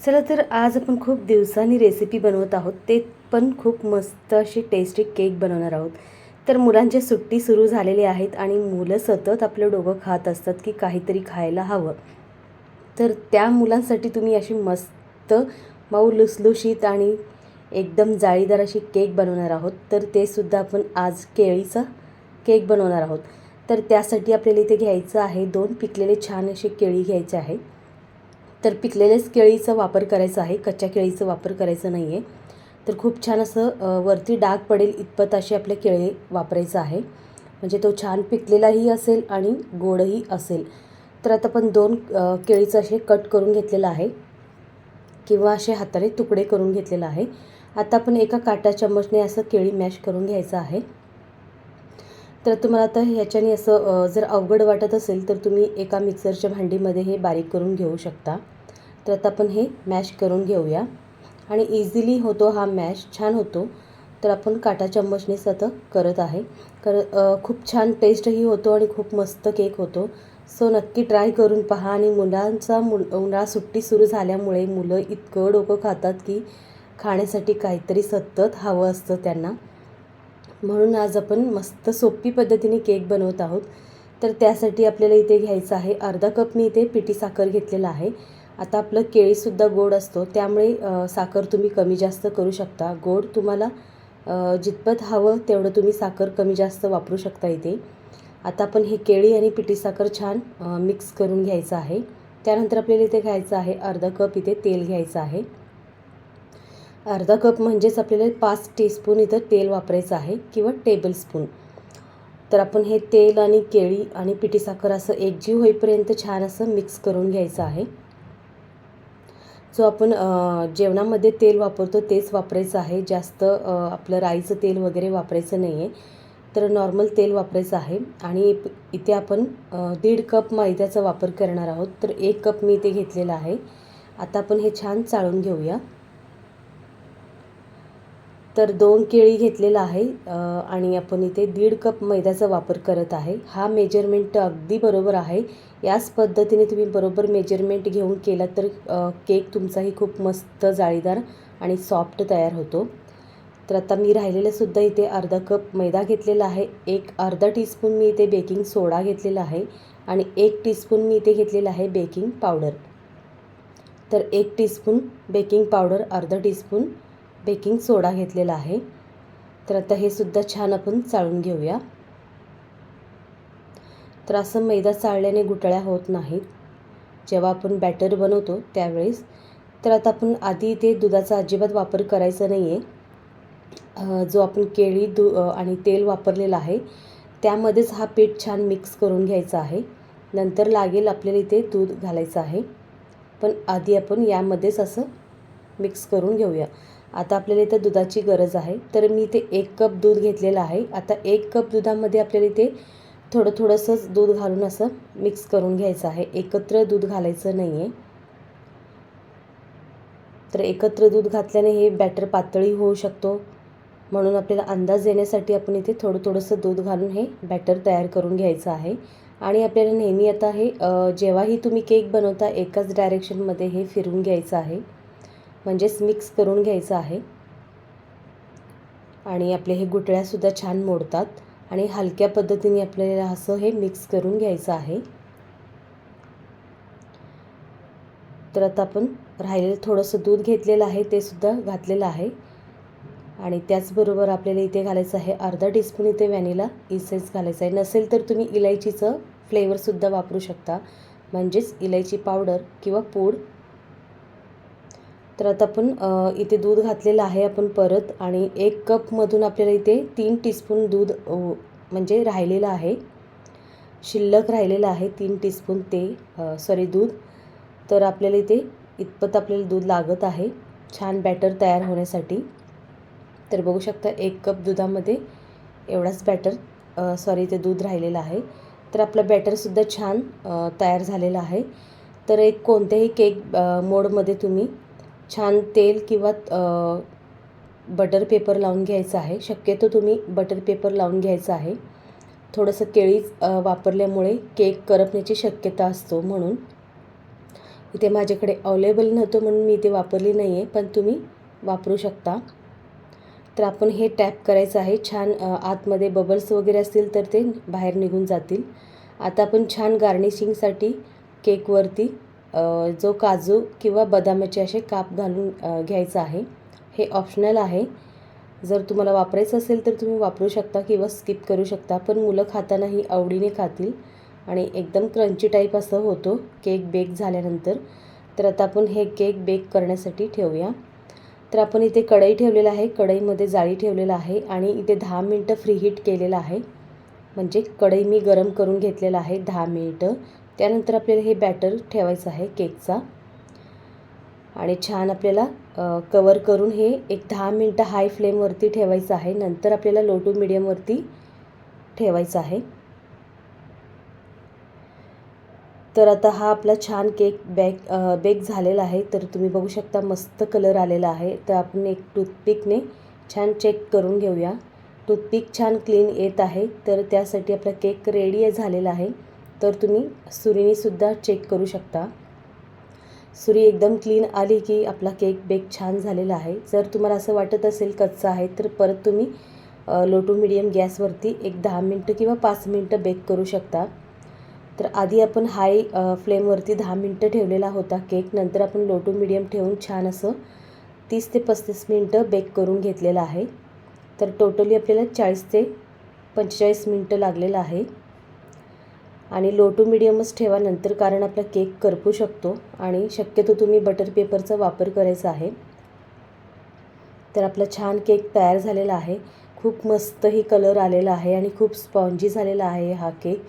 चला तर आज आपण खूप दिवसांनी रेसिपी बनवत आहोत. ते पण खूप मस्त अशी टेस्टी केक बनवणार आहोत. तर मुलांच्या सुट्टी सुरू झालेली आहेत आणि मुलं सतत आपलं डोकं खात असतात की काहीतरी खायला हवं. तर त्या मुलांसाठी तुम्ही अशी मस्त मऊ लुसलुशीत आणि एकदम जाळीदार अशी केक बनवणार आहोत. तर ते सुद्धा आपण आज केळीचा केक बनवणार आहोत. तर त्यासाठी आपल्याला इथे घ्यायचं आहे दोन पिकलेले छान असे केळी घ्यायचे आहे तर पिकलेल्याच केळीचा वापर करायचा आहे कच्च्या केळीचा वापर करायचा नाही आहे तर खूप छान असं वरती डाग पडेल इतपत असे आपले केळे वापरायचं आहे. म्हणजे तो छान पिकलेलाही असेल आणि गोडही असेल. तर आता आपण दोन केळीचं असे कट करून घेतलेलं आहे. किंवा असे हाताने तुकडे करून घेतलेलं आहे. आता आपण एका काटा चम्मचने असं केळी मॅश करून घ्यायचं आहे. तर तुम्हाला आता ह्याच्याने असं जर अवघड वाटत असेल तर तुम्ही एका मिक्सरच्या भांडीमध्ये हे बारीक करून घेऊ शकता. तर आता आपण हे मॅश करून घेऊया. आणि इझिली होतो हा मॅश छान होतो. तर आपण काटा चम्मचने सतत करत आहे. कर खूप छान टेस्टही होतो आणि खूप मस्त केक होतो. सो नक्की ट्राय करून पहा आणि मुलांचा मुल उन्हाळा सुट्टी सुरू झाल्यामुळे मुलं इतकं डोकं खातात की खाण्यासाठी काहीतरी सतत हवं असतं त्यांना. म्हणून आज आपण मस्त सोपी पद्धतीने केक बनवत आहोत. तर त्यासाठी आपल्याला इथे घ्यायचं आहे अर्धा कप मी इथे पिठी साखर घेतलेला आहे. आता आपलं केळीसुद्धा गोड असतो त्यामुळे साखर तुम्ही कमी जास्त करू शकता. गोड तुम्हाला जितपत हवं तेवढं तुम्ही साखर कमी जास्त वापरू शकता इथे. आता आपण हे केळी आणि पिठी साखर छान मिक्स करून घ्यायचं आहे. त्यानंतर आपल्याला इथे घ्यायचं आहे अर्धा कप इथे तेल घ्यायचं आहे. अर्धा कप म्हणजेच आपल्याला पाच टीस्पून इथं तेल वापरायचं आहे किंवा टेबल स्पून तर आपण हे तेल आणि केळी आणि पिठी साखर असं एकजीव होईपर्यंत छान असं मिक्स करून घ्यायचं आहे. जो आपण जेवणामध्ये तेल वापरतो तेच वापरायचं आहे. जास्त आपलं राईचं तेल वगैरे वापरायचं नाही आहे तर नॉर्मल तेल वापरायचं आहे. आणि इथे आपण दीड कप मैद्याचा वापर करणार आहोत. तर एक कप मी इथे घेतलेला आहे. आता आपण हे छान चाळून घेऊया. तर दोन केळी घेतलेला आहे आणि आपण इथे दीड कप मैद्याचा वापर करत आहे. हा मेजरमेंट अगदी बरोबर आहे. याच पद्धतीने तुम्ही बरोबर मेजरमेंट घेऊन केला तर केक तुमचाही खूप मस्त जाळीदार आणि सॉफ्ट तयार होतो. तर आता मी राहिलेलंसुद्धा इथे अर्धा कप मैदा घेतलेला आहे. एक अर्धा टीस्पून मी इथे बेकिंग सोडा घेतलेला आहे आणि एक टीस्पून मी इथे घेतलेला आहे बेकिंग पावडर तर एक टीस्पून बेकिंग पावडर अर्धा टीस्पून बेकिंग सोडा घेतलेला आहे. तर आता हे सुद्धा छान आपण चाळून घेऊया. तर असं मैदा चाळल्याने गुटळ्या होत नाहीत. जेव्हा आपण बॅटर बनवतो त्यावेळेस. तर आता आपण आधी इथे दुधाचा अजिबात वापर करायचा नाही आहे जो आपण केळी दु आणि तेल वापरलेलं आहे. त्यामध्येच हा पीठ छान मिक्स करून घ्यायचा आहे. नंतर लागेल आपल्याला इथे दूध घालायचं आहे. पण आधी आपण यामध्येच असं मिक्स करून घेऊया. आता आपल्याला इथं दुधाची गरज आहे. तर मी इथे एक कप दूध घेतलेलं आहे. आता एक कप दुधामध्ये आपल्याला इथे थोडं थोडंसंच दूध घालून असं मिक्स करून घ्यायचं आहे. एकत्र दूध घालायचं नाही आहे तर एकत्र दूध घातल्याने हे बॅटर पातळी होऊ शकतो. म्हणून आपल्याला अंदाज येण्यासाठी आपण इथे थोडं थोडंसं दूध घालून हे बॅटर तयार करून घ्यायचं आहे. आणि आपल्याला नेहमी आता हे जेव्हाही तुम्ही केक बनवता एकाच डायरेक्शनमध्ये हे फिरून घ्यायचं आहे. म्हणजेच मिक्स करून घ्यायचं आहे. आणि आपले हे गुटळ्यासुद्धा छान मोडतात. आणि हलक्या पद्धतीने आपल्याला असं हे मिक्स करून घ्यायचं आहे. तर आता आपण राहिलेलं थोडंसं दूध घेतलेलं आहे ते सुद्धा घातलेलं आहे. आणि त्याचबरोबर आपल्याला इथे घालायचं आहे अर्धा टीस्पून इथे व्हॅनिला इसेन्स घालायचं आहे. नसेल तर तुम्ही इलायचीचं फ्लेवरसुद्धा वापरू शकता. म्हणजेच इलायची पावडर किंवा पूड तर आता आपण इथे दूध घातलेलं आहे आपण परत आणि एक कपमधून आपल्याला इथे तीन टीस्पून दूध म्हणजे राहिलेलं आहे. शिल्लक राहिलेलं आहे तीन टीस्पून ते सॉरी दूध. तर आपल्याला इथे इतपत आपल्याला दूध लागत आहे. छान बॅटर तयार होण्यासाठी. तर बघू शकता एक कप दुधामध्ये एवढाच बॅटर सॉरी ते दूध राहिलेलं आहे. तर आपलं बॅटरसुद्धा छान तयार झालेलं आहे. तर एक कोणत्याही केक मोडमध्ये तुम्ही छान तेल किंवा बटर पेपर लावून घ्यायचं आहे. शक्यतो तुम्ही बटर पेपर लावून घ्यायचं आहे. थोडंसं केळी वापरल्यामुळे केक करपण्याची शक्यता असतो म्हणून. इथे माझ्याकडे अवेलेबल नव्हतं म्हणून मी इथे वापरली नाही आहे पण तुम्ही वापरू शकता. तर आपण हे टॅप करायचं आहे. छान आतमध्ये बबल्स वगैरे असतील तर ते बाहेर निघून जातील. आता आपण छान गार्निशिंगसाठी केकवरती जो काजू किंवा बदामाचे असे काप घालून घ्यायचा घ्यायचं आहे. हे ऑप्शनल आहे. जर तुम्हाला वापरायचं असेल तर तुम्ही वापरू शकता किंवा स्किप करू शकता पण मुलं खातानाही आवडीने खातील. आणि एकदम क्रंची टाईप असं होतो केक बेक झाल्यानंतर. तर आता आपण हे केक बेक करण्यासाठी ठेवूया. तर आपण इथे कढई ठेवलेलं आहे. कढईमध्ये जाळी ठेवलेलं आहे आणि इथे दहा मिनटं फ्री हीट केलेलं आहे. म्हणजे कढई मी गरम करून घेतलेलं आहे दहा मिनिटं. त्यानंतर आपल्याला हे बॅटर ठेवायचं आहे केकचा. आणि छान आपल्याला कवर करून हे एक दहा मिनटं हाय फ्लेमवरती ठेवायचं आहे. नंतर आपल्याला लो टू मिडियमवरती ठेवायचं आहे. तर आता हा आपला छान केक बॅक बेक झालेला आहे. तर तुम्ही बघू शकता मस्त कलर आलेला आहे. तर आपण एक टूथपिकने छान चेक करून घेऊया. टूथपिक छान क्लीन येत आहे. तर त्यासाठी आपला केक रेडी झालेला आहे. तर तुम्ही सुरीनेसुद्धा चेक करू शकता. सुरी एकदम क्लीन आली की आपला केक बेक छान झालेला आहे. जर तुम्हाला असं वाटत असेल कच्चा आहे तर परत तुम्ही लो टू मिडियम गॅसवरती एक दहा मिनटं किंवा पाच मिनटं बेक करू शकता. तर आधी आपण हाय फ्लेमवरती दहा मिनटं ठेवलेला होता केक नंतर आपण लो टू मिडियम ठेवून छान असं तीस ते पस्तीस मिनटं बेक करून घेतलेलं आहे. तर टोटली आपल्याला चाळीस ते पंचेचाळीस मिनटं लागलेलं आहे. आणि लो टू मिडियमच ठेवा नंतर कारण आपला केक करपू शकतो. आणि शक्यतो तुम्ही बटर पेपरचा वापर करायचा आहे. तर आपला छान केक तयार झालेला आहे. खूप मस्तही कलर आलेला आहे आणि खूप स्पॉन्जी झालेला आहे हा केक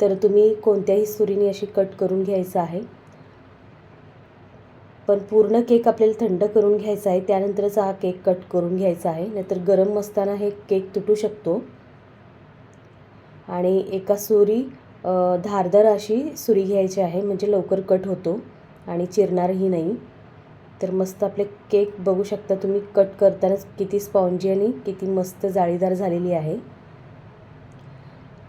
तर तुम्ही कोणत्याही सुरीने अशी कट करून घ्यायचं आहे. पण पूर्ण केक आपल्याला थंड करून घ्यायचा आहे. त्यानंतरच हा केक कट करून घ्यायचा आहे. नाहीतर गरम असताना हे केक तुटू शकतो. आणि एका सुरी धारदार अशी सुरी घ्यायची आहे म्हणजे लवकर कट होतो आणि चिरणारही नाही. तर मस्त आपले केक बघू शकता तुम्ही कट करतानाच किती स्पॉन्जी आणि किती मस्त जाळीदार झालेली आहे.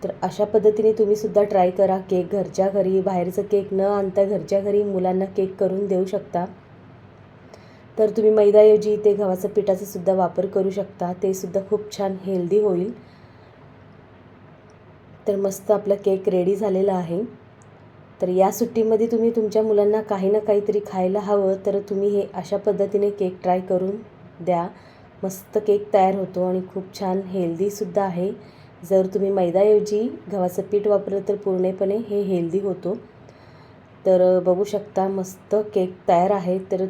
तर अशा पद्धतीने तुम्हीसुद्धा ट्राय करा केक घरच्या घरी बाहेरचं केक न आणता घरच्या घरी मुलांना केक करून देऊ शकता. तर तुम्ही मैदाऐवजी ते गव्हाचं पिठाचासुद्धा वापर करू शकता ते सुद्धा खूप छान हेल्दी होईल. तर मस्त आपला केक रेडी झालेला आहे. तर या सुट्टीमध्ये तुम्ही तुमच्या मुलांना काही ना काहीतरी खायला हवं तर तुम्ही हे अशा पद्धतीने केक ट्राय करून द्या. मस्त केक तयार होतो आणि खूप छान हेल्दीसुद्धा आहे. जर तुम्ही मैदाऐवजी गव्हाचं पीठ वापरलं तर पूर्णपणे हे हेल्दी होतो. तर बघू शकता मस्त केक तयार आहे. तर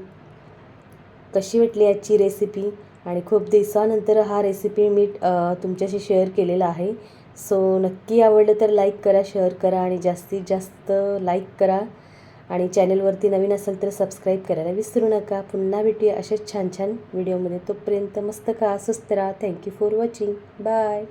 कशी वाटली याची रेसिपी आणि खूप दिवसानंतर हा रेसिपी मी तुमच्याशी शेअर केलेला आहे. सो नक्की आवडलं तर लाईक करा शेअर करा आणि जास्तीत जास्त लाईक करा. आणि चॅनलवरती नवीन असेल तर सबस्क्राईब करायला विसरू नका. पुन्हा भेटूया असेच छान छान व्हिडिओमध्ये तोपर्यंत मस्त खा स्वस्त राहा. Thank you for watching bye